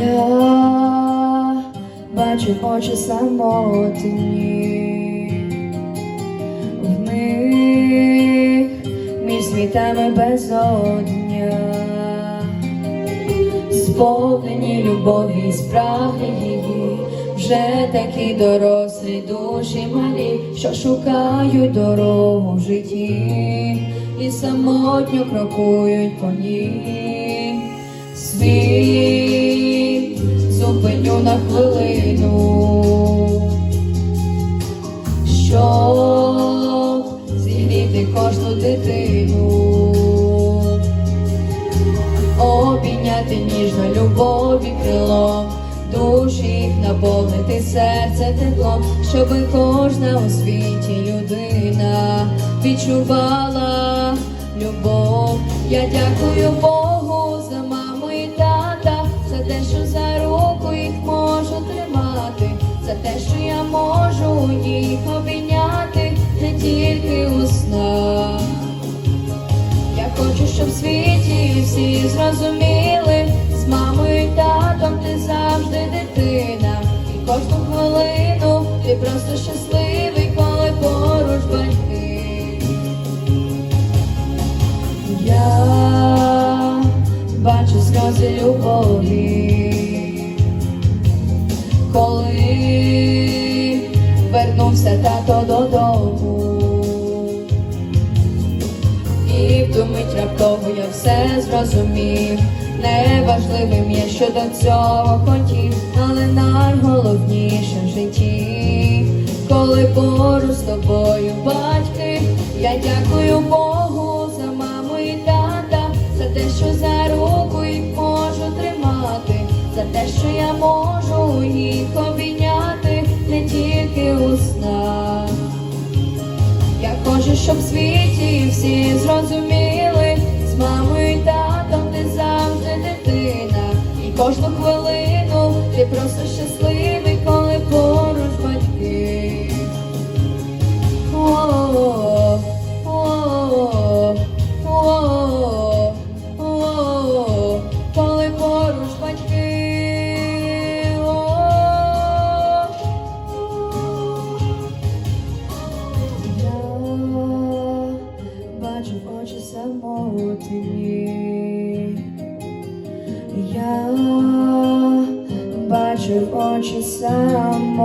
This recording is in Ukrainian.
Я бачу очі самотні, в них між світами безодня, сповнені любові спраги її, вже такі дорослі душі малі, що шукають дорогу в житті і самотньо крокують по ній. Світ зупиню на хвилину, щоб зігріти кожну дитину, обійняти ніжно любові крило, душі наповнити серце теплом, щоби кожна у світі людина відчувала любов. Я дякую Богу за маму і тата, за те, що за руку їх можу тримати, за те, що я можу їх обійняти не тільки у снах. Я хочу, щоб в світі всі зрозуміли, з мамою і татом ти завжди дитина, і кожну хвилину ти просто щасливий, вернувся тато додому. І в ту мить раптово я все зрозумів. Неважливим є, що до цього хотів, але найголовніше в житті, коли поруч з тобою батьки, я дякую Богу за маму і тата, за те, що за руку їх можу тримати, за те, що я можу їх обійняти щоб в світі всі зрозуміли, з мамою і татом ти завжди дитина, і кожну хвилину ти просто щасливий, самотині. Я бачу очі самотині.